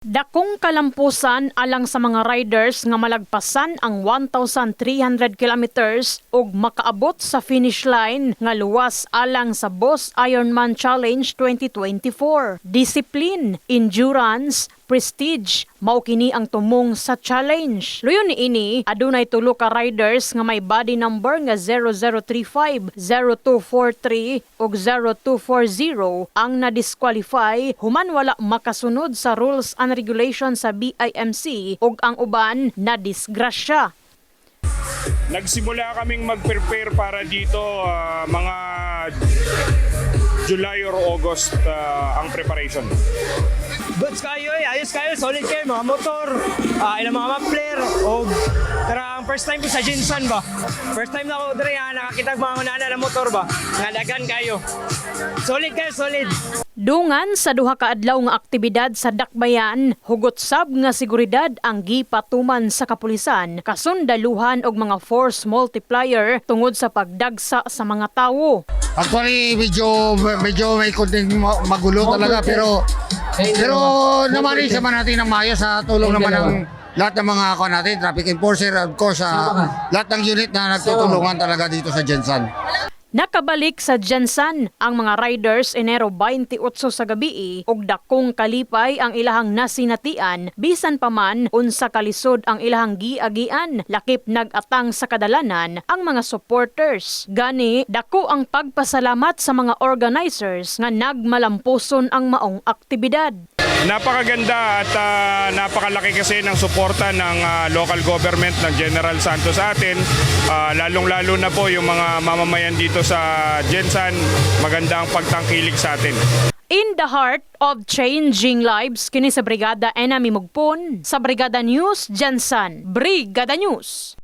Dakong kalampusan alang sa mga riders nga malagpasan ang 1,300 kilometers ug makaabot sa finish line nga luwas alang sa Boss Ironman Challenge 2024. Discipline, endurance, prestige mao kini ang tumong sa challenge. Luyon ni ini adunay tulo ka riders nga may body number nga 0035, 0243 ug 0240 ang na-disqualify human wala makasunod sa rules and regulations sa BIMC ug ang uban na disgrasya. Nagsimula kaming mag-prepare para dito ah, mga July or August ah, ang preparation. Goods kayo eh, ayos kayo, solid kayo, mga motor, ah ilang mga muffler, o tara ang first time ko sa Jinsan ba? First time na ako dre ha, nakakita ko mga unana na motor ba? Ngalagan kayo. Solid kayo, solid. Dungan sa duha ka adlaw nga aktibidad sa Dakbayan, hugot sab nga seguridad ang gipatuman sa kapulisan, kasundaluhan og mga force multiplier tungod sa pagdagsa sa mga tawo. Actually, medyo medyo may konting ma- magulo talaga pero pero naman rin naman natin ng maayos sa tulong naman ng lahat ng mga ako natin, traffic enforcer, of course, sa lahat ng unit na nagtutulungan talaga dito sa Jensan. Nakabalik sa Jensan ang mga riders Enero 28 sa gabi ug dakong kalipay ang ilahang nasinatian bisan pa man unsa kalisod ang ilahang giagian lakip nagatang sa kadalanan ang mga supporters. Gani dako ang pagpasalamat sa mga organizers nga nagmalampuson ang maong aktibidad. Napakaganda at ah, napakalaki kasi ng suporta ng ah, local government ng General Santos sa atin. Ah, lalong-lalo na po yung mga mamamayan dito sa Jensan, maganda ang pagtangkilik sa atin. In the heart of changing lives kini sa Brigada Enemy Mugpon sa Brigada News Jensan. Brigada News.